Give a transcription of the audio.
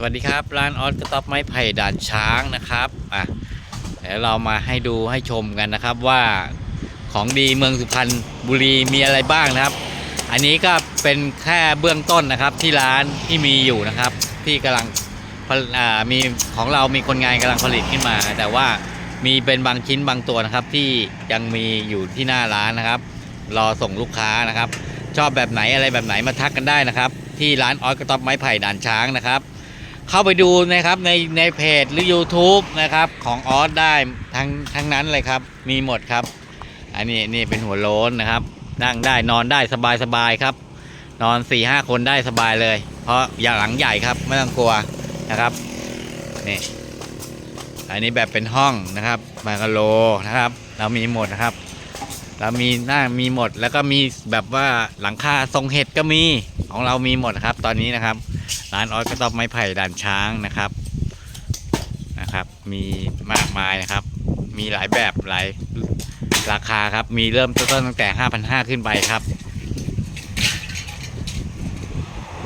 สวัสดีครับ ร้านออสกระต๊อบไม้ไผ่ด่านช้างนะครับอะเดี๋ยวเรามาให้ดูให้ชมกันนะครับว่าของดีเมืองสุพรรณบุรีมีอะไรบ้างนะครับ อันนี้ก็เป็นแค่เบื้องต้นนะครับที่ร้านที่มีอยู่นะครับ ที่กำลังผลอ่ามีของเรามีคนงานกำลังผลิตขึ้นมา แต่ว่ามีเป็นบางชิ้นบางตัวนะครับ ที่ยังมีอยู่ที่หน้าร้านนะครับ รอส่งลูกค้านะครับ ชอบแบบไหนอะไรแบบไหนมาทักกันได้นะครับ ที่ร้านออสกระต๊อบไม้ไผ่ด่านช้างนะครับ เข้าไปดูนะครับในในเพจหรือ YouTube นะครับของออสได้ทั้งทั้งนั้นเลยครับ มีหมดครับ อันนี้นี่เป็นหัวโล้นนะครับ นั่งได้นอนได้สบายสบายครับ นอน4ี่ห้าคนได้สบายเลย เพราะอย่างหลังใหญ่ครับไม่ต้องกลัวนะครับนี่อันนี้แบบเป็นห้องนะครับมากะโลนะครับ เรามีหมดนะครับ เรามีหน้ามีหมดแล้วก็มีแบบว่าหลังคาทรงเห็ดก็มีของเรามีหมดนะครับ ตอนนี้นะครับ ร้านออสกระต๊อบไม้ไผ่ด่านช้างนะครับนะครับ มีมากมายนะครับ มีหลายแบบหลายราคาครับ มีเริ่มต้นตั้งแต่ 5,500 ขึ้นไปครับ